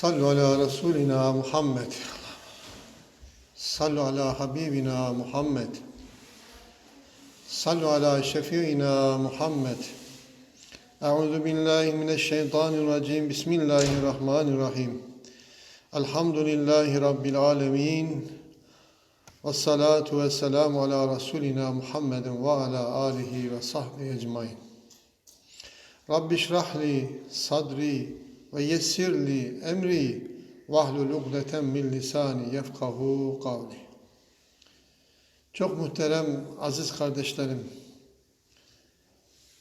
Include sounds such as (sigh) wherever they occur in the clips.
Sallu ala Resulina Muhammed. Sallu ala Habibina Muhammed. Sallu ala Şefiina Muhammed. Euzu billahi mineşşeytanirracim. Bismillahirrahmanirrahim. Elhamdülillahi Rabbil alemin. Ve salatu ve selamu ala Resulina Muhammedin ve ala alihi ve sahbihi ecmain. Rabbi şrahli sadri ve yessirli emri vahlul ugdeten min lisani yefkahu kavli. Çok muhterem aziz kardeşlerim,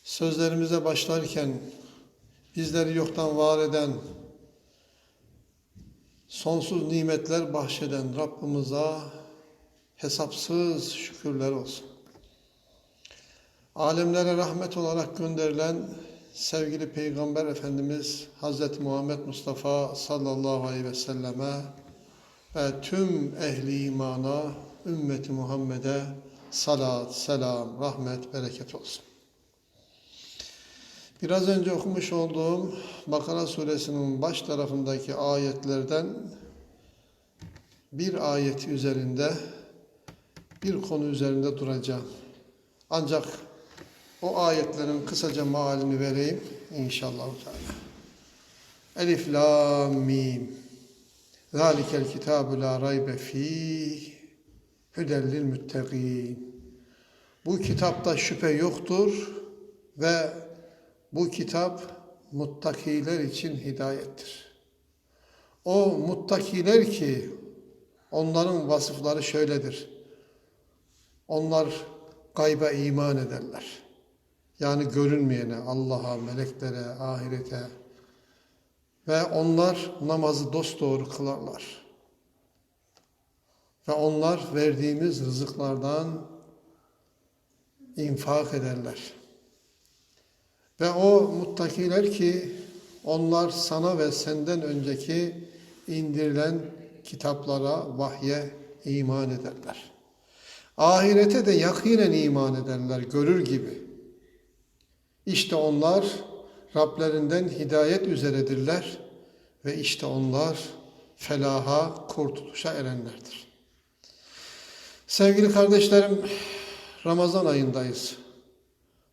sözlerimize başlarken bizleri yoktan var eden, sonsuz nimetler bahşeden Rabbimize hesapsız şükürler olsun. Alemlere rahmet olarak gönderilen sevgili Peygamber Efendimiz Hz. Muhammed Mustafa sallallahu aleyhi ve selleme ve tüm ehli imana, ümmeti Muhammed'e salat, selam, rahmet, bereket olsun. Biraz önce okumuş olduğum Bakara suresinin baş tarafındaki ayetlerden bir ayet üzerinde bir konu üzerinde duracağım. Ancak o ayetlerin kısaca mealini vereyim inşallah. Elif, Lam, Mim. Zalikel kitabu la raybe fih. Hüdellil müttegin. Bu kitapta şüphe yoktur ve bu kitap muttakiler için hidayettir. O muttakiler ki onların vasıfları şöyledir. Onlar gayba iman ederler. Yani görünmeyene, Allah'a, meleklere, ahirete ve onlar namazı dosdoğru kılarlar. Ve onlar verdiğimiz rızıklardan infak ederler. Ve o muttakiler ki onlar sana ve senden önceki indirilen kitaplara, vahye iman ederler. Ahirete de yakinen iman ederler, görür gibi. İşte onlar Rablerinden hidayet üzeredirler ve işte onlar felaha, kurtuluşa erenlerdir. Sevgili kardeşlerim, Ramazan ayındayız.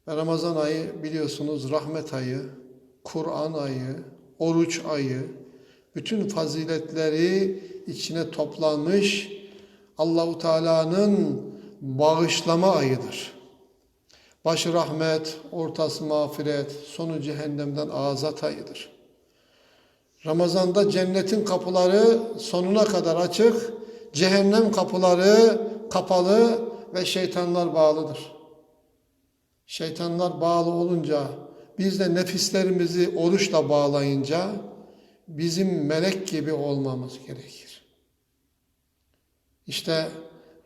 Ve Ramazan ayı biliyorsunuz rahmet ayı, Kur'an ayı, oruç ayı, bütün faziletleri içine toplanmış Allahu Teala'nın bağışlama ayıdır. Başı rahmet, ortası mağfiret, sonu cehennemden azat ayıdır. Ramazanda cennetin kapıları sonuna kadar açık, cehennem kapıları kapalı ve şeytanlar bağlıdır. Şeytanlar bağlı olunca, biz de nefislerimizi oruçla bağlayınca bizim melek gibi olmamız gerekir. İşte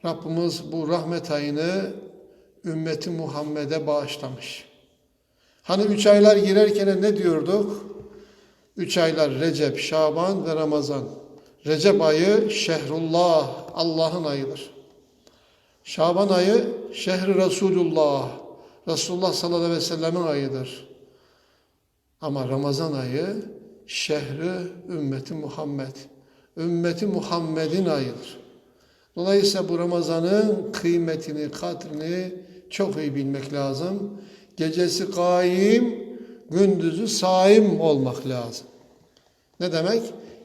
Rabbimiz bu rahmet ayını ümmeti Muhammed'e bağışlamış. Hani üç aylar girerken ne diyorduk? Üç aylar Recep, Şaban ve Ramazan. Recep ayı Şehrullah, Allah'ın ayıdır. Şaban ayı Şehri Resulullah, Resulullah sallallahu aleyhi ve sellemin ayıdır. Ama Ramazan ayı şehri ümmeti Muhammed, ümmeti Muhammed'in ayıdır. Dolayısıyla bu Ramazan'ın kıymetini, kadrini çok iyi bilmek lazım. Gecesi kaim, gündüzü saim olmak lazım. Ne demek?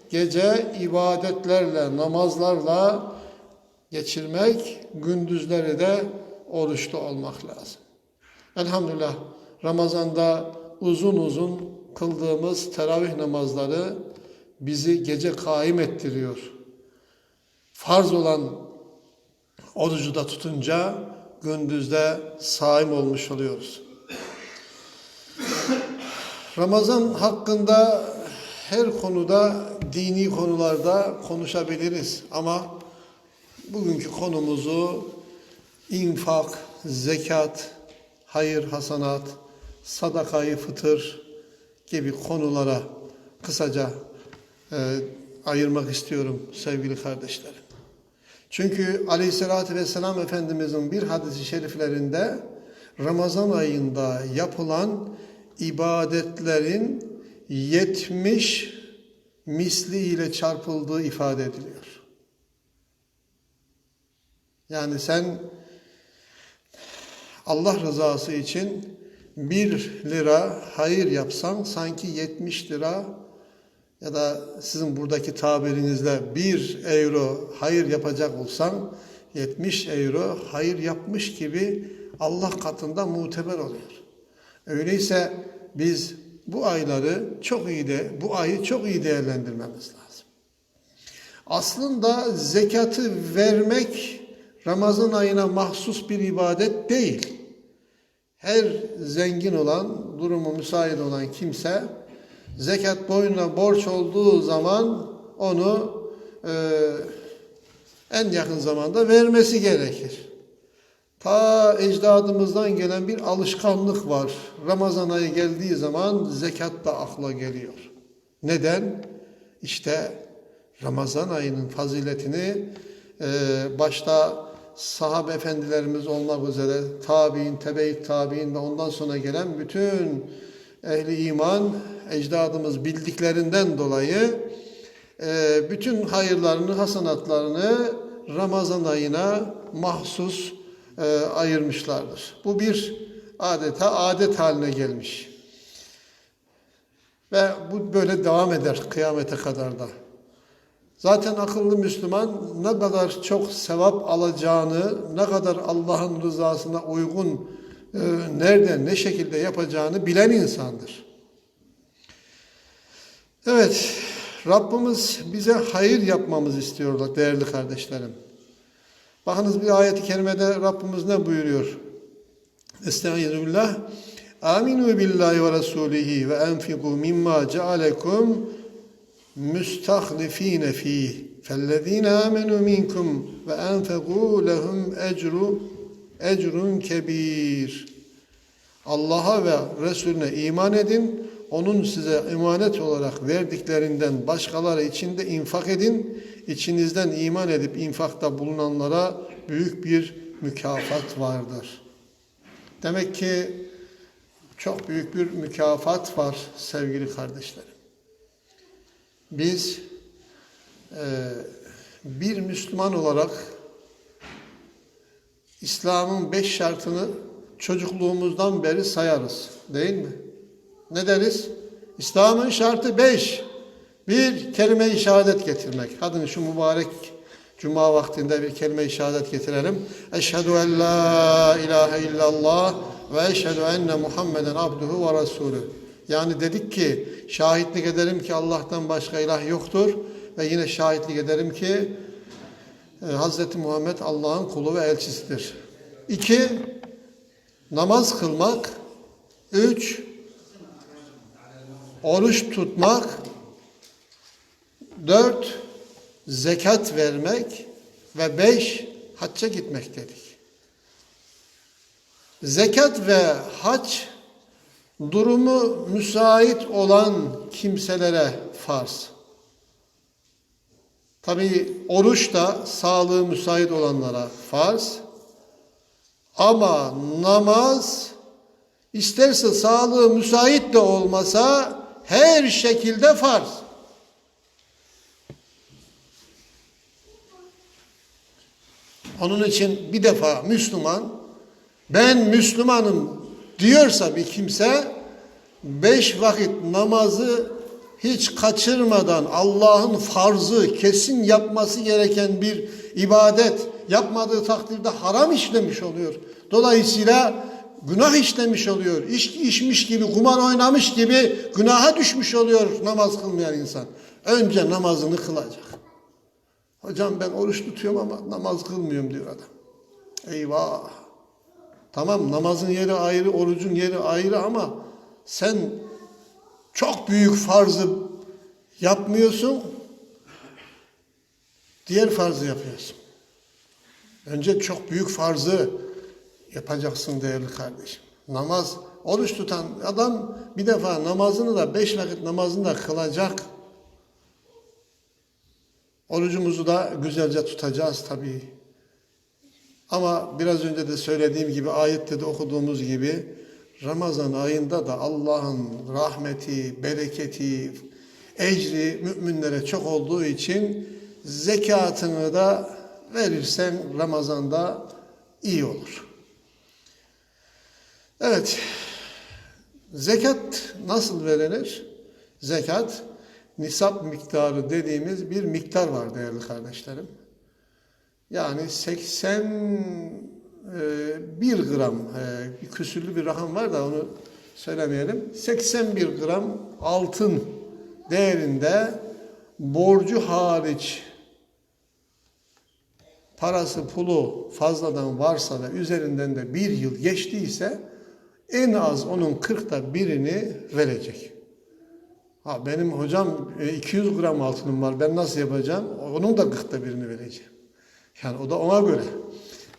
Gece ibadetlerle, namazlarla geçirmek, gündüzleri de oruçlu olmak lazım. Elhamdülillah Ramazan'da uzun uzun kıldığımız teravih namazları bizi gece kaim ettiriyor. Farz olan orucu da tutunca gündüzde saim olmuş oluyoruz. Ramazan hakkında her konuda dini konularda konuşabiliriz ama bugünkü konumuzu infak, zekat, hayır, hasanat, sadakayı fıtır gibi konulara kısaca e, ayırmak istiyorum sevgili kardeşlerim. Çünkü aleyhissalatü vesselam Efendimizin bir hadisi şeriflerinde Ramazan ayında yapılan ibadetlerin 70 misli ile çarpıldığı ifade ediliyor. Yani sen Allah rızası için bir lira hayır yapsan sanki 70 lira ya da sizin buradaki tabirinizle bir euro hayır yapacak olsan 70 euro hayır yapmış gibi Allah katında muteber oluyor. Öyleyse biz bu ayları çok iyi de bu ayı çok iyi değerlendirmemiz lazım. Aslında zekatı vermek Ramazan ayına mahsus bir ibadet değil. Her zengin olan, durumu müsait olan kimse zekat boyuna borç olduğu zaman onu e, en yakın zamanda vermesi gerekir. Ta ecdadımızdan gelen bir alışkanlık var. Ramazan ayı geldiği zaman zekat da akla geliyor. Neden? İşte Ramazan ayının faziletini e, başta sahabe efendilerimiz olmak üzere tabi'in, tebe-i tabi'in ve ondan sonra gelen bütün ehli iman ecdadımız bildiklerinden dolayı e, bütün hayırlarını, hasanatlarını Ramazan ayına mahsus e, ayırmışlardır. Bu bir adeta adet haline gelmiş. Ve bu böyle devam eder kıyamete kadar da. Zaten akıllı Müslüman ne kadar çok sevap alacağını, ne kadar Allah'ın rızasına uygun e, nerede, ne şekilde yapacağını bilen insandır. Evet, Rabbimiz bize hayır yapmamızı istiyorlar değerli kardeşlerim. Bakınız bir ayet-i kerimede Rabbimiz ne buyuruyor? Estaizu billah. Aminu billahi ve rasulihi ve enfiku mimma cealekum müstahlifine fih. Fellezine amenu minkum ve enfeku lehum ecru ecrun kebir. Allah'a ve Resulüne iman edin. Onun size emanet olarak verdiklerinden başkaları için de infak edin. İçinizden iman edip infakta bulunanlara büyük bir mükafat vardır. Demek ki çok büyük bir mükafat var sevgili kardeşlerim. Biz e, bir Müslüman olarak İslam'ın beş şartını çocukluğumuzdan beri sayarız. Değil mi? Ne deriz? İslam'ın şartı beş. Bir, kelime-i şehadet getirmek. Hadi şu mübarek cuma vaktinde bir kelime-i şehadet getirelim. Eşhedü en la ilahe illallah ve eşhedü enne Muhammeden abduhu ve resulü. Yani dedik ki şahitlik ederim ki Allah'tan başka ilah yoktur ve yine şahitlik ederim ki Hz. Muhammed Allah'ın kulu ve elçisidir. İki, namaz kılmak. Üç, oruç tutmak. Dört, zekat vermek. Ve beş, hacca gitmek dedik. Zekat ve hac durumu müsait olan kimselere farz. Tabi oruç da sağlığı müsait olanlara farz. Ama namaz isterse sağlığı müsait de olmasa her şekilde farz. Onun için bir defa Müslüman ben Müslümanım diyorsa bir kimse beş vakit namazı hiç kaçırmadan Allah'ın farzı kesin yapması gereken bir ibadet yapmadığı takdirde haram işlemiş oluyor. Dolayısıyla günah işlemiş oluyor. İçki içmiş gibi, kumar oynamış gibi günaha düşmüş oluyor namaz kılmayan insan. Önce namazını kılacak. Hocam ben oruç tutuyorum ama namaz kılmıyorum diyor adam. Eyvah! Tamam namazın yeri ayrı, orucun yeri ayrı ama sen çok büyük farzı yapmıyorsun, diğer farzı yapıyorsun. Önce çok büyük farzı yapacaksın değerli kardeşim. Namaz, oruç tutan adam bir defa namazını da beş vakit namazını da kılacak. Orucumuzu da güzelce tutacağız tabii. Ama biraz önce de söylediğim gibi ayette de okuduğumuz gibi Ramazan ayında da Allah'ın rahmeti, bereketi, ecri müminlere çok olduğu için zekatını da verirsen Ramazan'da iyi olur. Evet, zekat nasıl verilir? Zekat, nisap miktarı dediğimiz bir miktar var değerli kardeşlerim. Yani 81 gram, e, küsürlü bir rakam var da onu söylemeyelim. 81 gram altın değerinde borcu hariç parası pulu fazladan varsa ve üzerinden de bir yıl geçtiyse en az onun 40'ta birini verecek. Ha benim hocam e, 200 gram altınım var ben nasıl yapacağım? Onun da 40'ta birini vereceğim. Yani o da ona göre.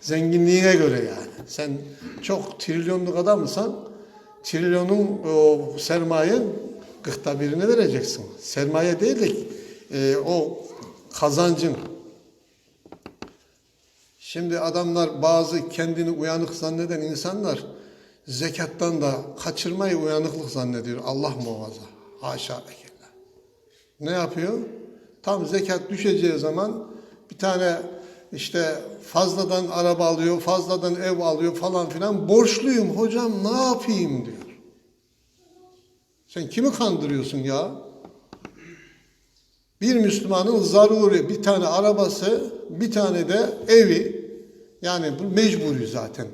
Zenginliğine göre yani. Sen çok trilyonluk adamsan trilyonun o sermaye 40'ta birini vereceksin. Sermaye değil de e, o kazancın. Şimdi adamlar bazı kendini uyanık zanneden insanlar zekattan da kaçırmayı uyanıklık zannediyor. Allah muhafaza. Haşa kella. Ne yapıyor? Tam zekat düşeceği zaman bir tane işte fazladan araba alıyor, fazladan ev alıyor falan filan. Borçluyum hocam ne yapayım diyor. Sen kimi kandırıyorsun ya? Bir Müslümanın zaruri bir tane arabası, bir tane de evi. Yani bu mecburi zaten.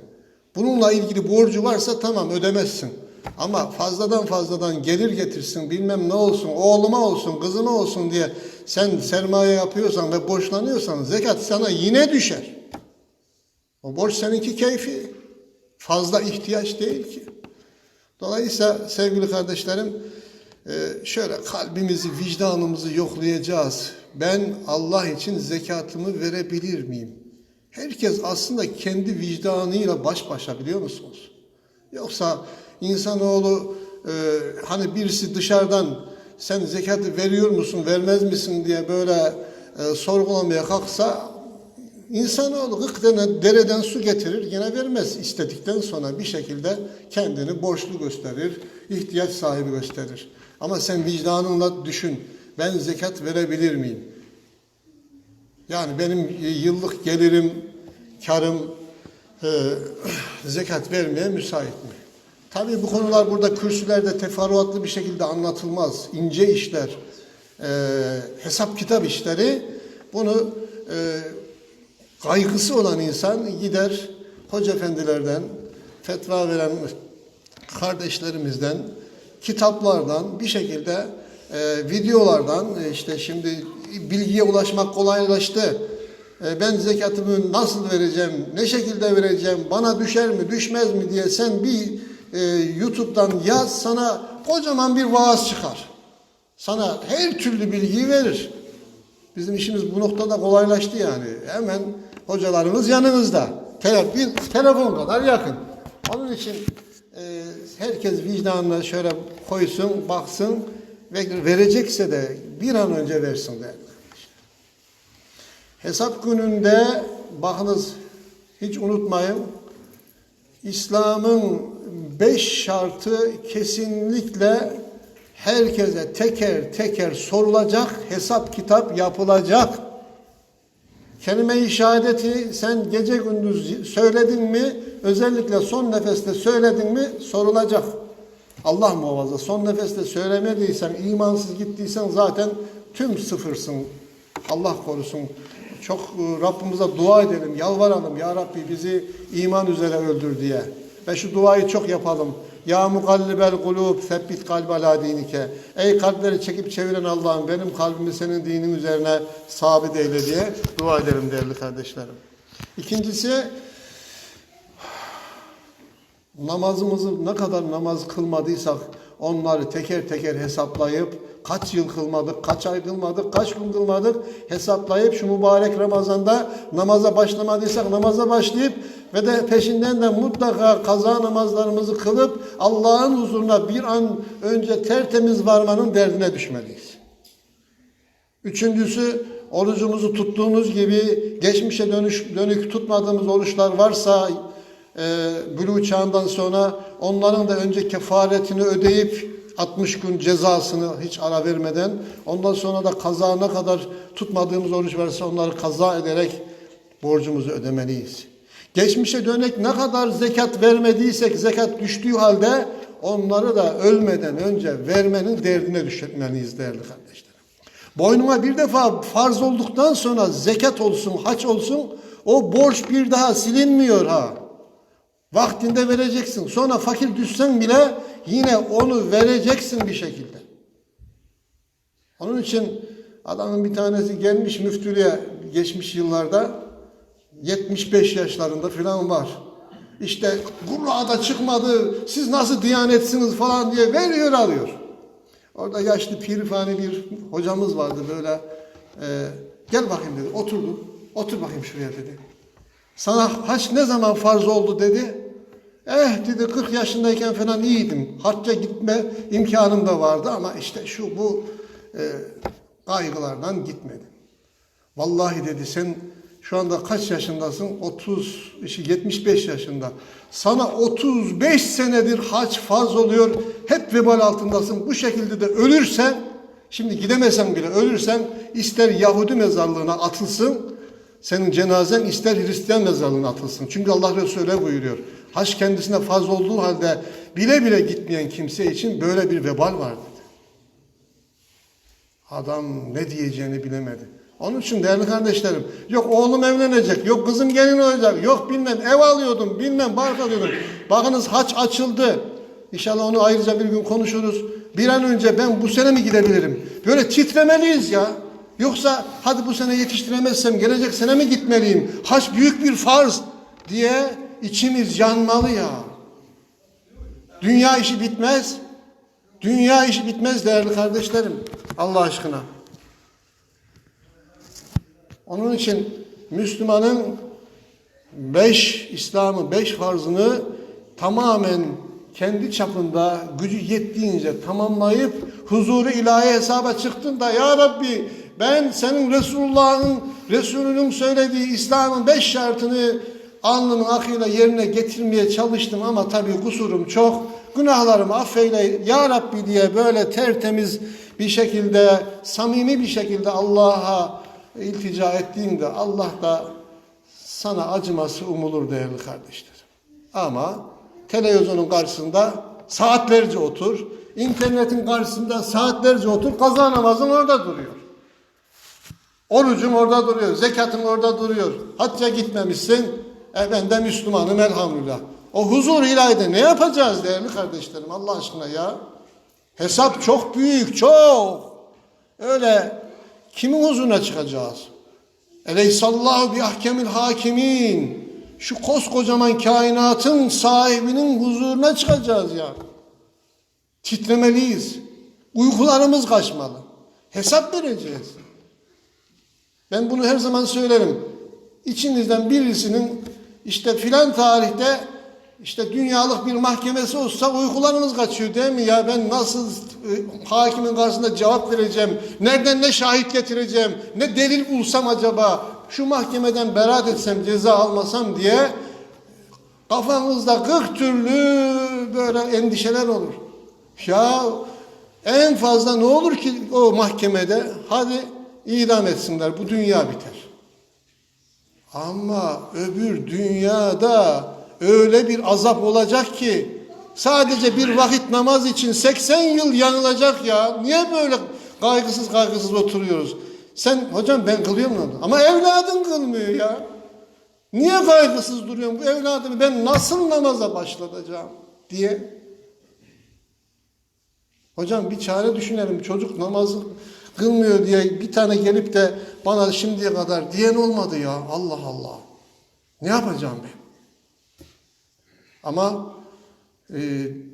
Bununla ilgili borcu varsa tamam ödemezsin. Ama fazladan fazladan gelir getirsin bilmem ne olsun, oğluma olsun, kızıma olsun diye sen sermaye yapıyorsan ve borçlanıyorsan zekat sana yine düşer. O borç seninki keyfi. Fazla ihtiyaç değil ki. Dolayısıyla sevgili kardeşlerim e, şöyle kalbimizi, vicdanımızı yoklayacağız. Ben Allah için zekatımı verebilir miyim? Herkes aslında kendi vicdanıyla baş başa biliyor musunuz? Yoksa insanoğlu e, hani birisi dışarıdan sen zekatı veriyor musun, vermez misin diye böyle e, sorgulamaya kalksa insanoğlu gık dereden su getirir yine vermez. istedikten sonra bir şekilde kendini borçlu gösterir, ihtiyaç sahibi gösterir. Ama sen vicdanınla düşün. Ben zekat verebilir miyim? Yani benim yıllık gelirim, karım e, (clears throat) zekat vermeye müsait mi? Tabii bu konular burada kürsülerde teferruatlı bir şekilde anlatılmaz. İnce işler, e, hesap kitap işleri bunu e, kaygısı olan insan gider hoca efendilerden, fetva veren kardeşlerimizden, kitaplardan bir şekilde e, videolardan e, işte şimdi bilgiye ulaşmak kolaylaştı. E, ben zekatımı nasıl vereceğim, ne şekilde vereceğim, bana düşer mi, düşmez mi diye sen bir e, YouTube'dan yaz sana kocaman bir vaaz çıkar. Sana her türlü bilgiyi verir. Bizim işimiz bu noktada kolaylaştı yani. Hemen hocalarımız yanınızda. Tele, bir telefon kadar yakın. Onun için e, herkes vicdanına şöyle koysun, baksın ve verecekse de bir an önce versin derler. Hesap gününde bakınız hiç unutmayın İslam'ın beş şartı kesinlikle herkese teker teker sorulacak, hesap kitap yapılacak. Kelime-i şehadeti sen gece gündüz söyledin mi, özellikle son nefeste söyledin mi sorulacak. Allah muhafaza son nefeste söylemediysen, imansız gittiysen zaten tüm sıfırsın. Allah korusun. Çok e, Rabbimize dua edelim, yalvaralım. Ya Rabbi bizi iman üzere öldür diye. Ve şu duayı çok yapalım. Ya mukallibel kulub sebbit kalbe ala dinike. Ey kalpleri çekip çeviren Allah'ım benim kalbimi senin dinin üzerine sabit eyle diye dua ederim değerli kardeşlerim. İkincisi namazımızı ne kadar namaz kılmadıysak onları teker teker hesaplayıp kaç yıl kılmadık, kaç ay kılmadık, kaç gün kılmadık hesaplayıp şu mübarek Ramazan'da namaza başlamadıysak namaza başlayıp ve de peşinden de mutlaka kaza namazlarımızı kılıp Allah'ın huzuruna bir an önce tertemiz varmanın derdine düşmeliyiz. Üçüncüsü orucumuzu tuttuğumuz gibi geçmişe dönüş, dönük tutmadığımız oruçlar varsa e, bülü çağından sonra onların da önce kefaretini ödeyip 60 gün cezasını hiç ara vermeden ondan sonra da kaza ne kadar tutmadığımız oruç varsa onları kaza ederek borcumuzu ödemeliyiz. Geçmişe dönek ne kadar zekat vermediysek zekat düştüğü halde onları da ölmeden önce vermenin derdine düşmeliyiz değerli kardeşlerim. Boynuma bir defa farz olduktan sonra zekat olsun, haç olsun o borç bir daha silinmiyor ha. Vaktinde vereceksin. Sonra fakir düşsen bile yine onu vereceksin bir şekilde. Onun için adamın bir tanesi gelmiş müftülüğe geçmiş yıllarda 75 yaşlarında filan var. İşte Kur'a'da çıkmadı, siz nasıl diyanetsiniz falan diye veriyor alıyor. Orada yaşlı pirifani bir hocamız vardı böyle. e, gel bakayım dedi, oturdu. Otur bakayım şuraya dedi. Sana haç ne zaman farz oldu dedi. Eh dedi 40 yaşındayken falan iyiydim. Hacca gitme imkanım da vardı ama işte şu bu e, kaygılardan gitmedim. Vallahi dedi sen şu anda kaç yaşındasın? 30, işte 75 yaşında. Sana 35 senedir hac farz oluyor. Hep vebal altındasın. Bu şekilde de ölürsen, şimdi gidemesen bile ölürsen ister Yahudi mezarlığına atılsın, senin cenazen ister Hristiyan mezarlığına atılsın. Çünkü Allah Resulü buyuruyor. Hac kendisine farz olduğu halde bile bile gitmeyen kimse için böyle bir vebal var dedi. Adam ne diyeceğini bilemedi. Onun için değerli kardeşlerim, yok oğlum evlenecek, yok kızım gelin olacak, yok bilmem ev alıyordum, bilmem bark alıyordum. Bakınız haç açıldı. İnşallah onu ayrıca bir gün konuşuruz. Bir an önce ben bu sene mi gidebilirim? Böyle titremeliyiz ya. Yoksa hadi bu sene yetiştiremezsem gelecek sene mi gitmeliyim? Haç büyük bir farz diye içimiz yanmalı ya. Dünya işi bitmez. Dünya işi bitmez değerli kardeşlerim. Allah aşkına. Onun için Müslümanın beş İslam'ı, beş farzını tamamen kendi çapında gücü yettiğince tamamlayıp huzuru ilahi hesaba çıktığında Ya Rabbi ben senin Resulullah'ın Resulünün söylediği İslam'ın beş şartını alnının akıyla yerine getirmeye çalıştım ama tabii kusurum çok. Günahlarımı affeyle Ya Rabbi diye böyle tertemiz bir şekilde, samimi bir şekilde Allah'a iltica ettiğinde Allah da sana acıması umulur değerli kardeşlerim. Ama televizyonun karşısında saatlerce otur, internetin karşısında saatlerce otur, kaza namazın orada duruyor. Orucun orada duruyor, zekatın orada duruyor. Hacca gitmemişsin, e ben de Müslümanım elhamdülillah. O huzur ilahide ne yapacağız değerli kardeşlerim Allah aşkına ya? Hesap çok büyük, çok. Öyle kimin huzuruna çıkacağız? Eleysallahu bi ahkemil hakimin. Şu koskocaman kainatın sahibinin huzuruna çıkacağız ya. Titremeliyiz. Uykularımız kaçmalı. Hesap vereceğiz. Ben bunu her zaman söylerim. İçinizden birisinin işte filan tarihte işte dünyalık bir mahkemesi olsa uykularınız kaçıyor değil mi ya? Ben nasıl e, hakimin karşısında cevap vereceğim? Nereden ne şahit getireceğim? Ne delil bulsam acaba? Şu mahkemeden beraat etsem, ceza almasam diye kafanızda 40 türlü böyle endişeler olur. Ya en fazla ne olur ki o mahkemede? Hadi idam etsinler. Bu dünya biter. Ama öbür dünyada öyle bir azap olacak ki sadece bir vakit namaz için 80 yıl yanılacak ya. Niye böyle kaygısız kaygısız oturuyoruz? Sen hocam ben kılıyorum onu. Ama evladın kılmıyor ya. Niye kaygısız duruyorsun? Bu evladımı ben nasıl namaza başlatacağım diye. Hocam bir çare düşünelim. Çocuk namazı kılmıyor diye bir tane gelip de bana şimdiye kadar diyen olmadı ya. Allah Allah. Ne yapacağım ben? Ama e,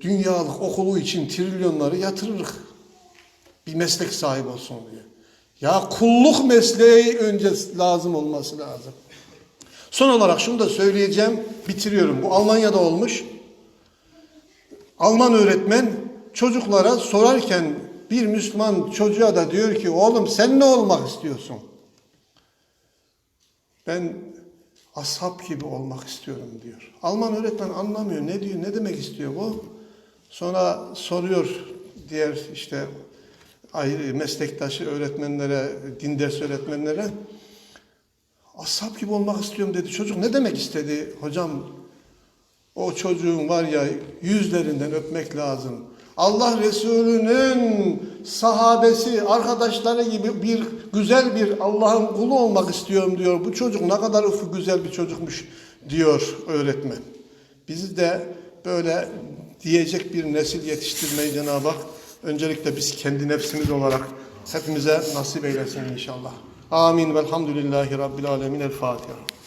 dünyalık okulu için trilyonları yatırırız. Bir meslek sahibi olsun diye. Ya kulluk mesleği önce lazım olması lazım. Son olarak şunu da söyleyeceğim, bitiriyorum. Bu Almanya'da olmuş. Alman öğretmen çocuklara sorarken bir Müslüman çocuğa da diyor ki oğlum sen ne olmak istiyorsun? Ben ashab gibi olmak istiyorum diyor. Alman öğretmen anlamıyor. Ne diyor? Ne demek istiyor bu? Sonra soruyor diğer işte ayrı meslektaşı öğretmenlere, din dersi öğretmenlere ashab gibi olmak istiyorum dedi. Çocuk ne demek istedi? Hocam o çocuğun var ya yüzlerinden öpmek lazım. Allah Resulü'nün sahabesi, arkadaşları gibi bir güzel bir Allah'ın kulu olmak istiyorum diyor. Bu çocuk ne kadar ufuk güzel bir çocukmuş diyor öğretmen. Bizi de böyle diyecek bir nesil yetiştirmeyi Cenab-ı Hak öncelikle biz kendi nefsimiz olarak hepimize nasip eylesin inşallah. Amin. Velhamdülillahi Rabbil Alemin. El Fatiha.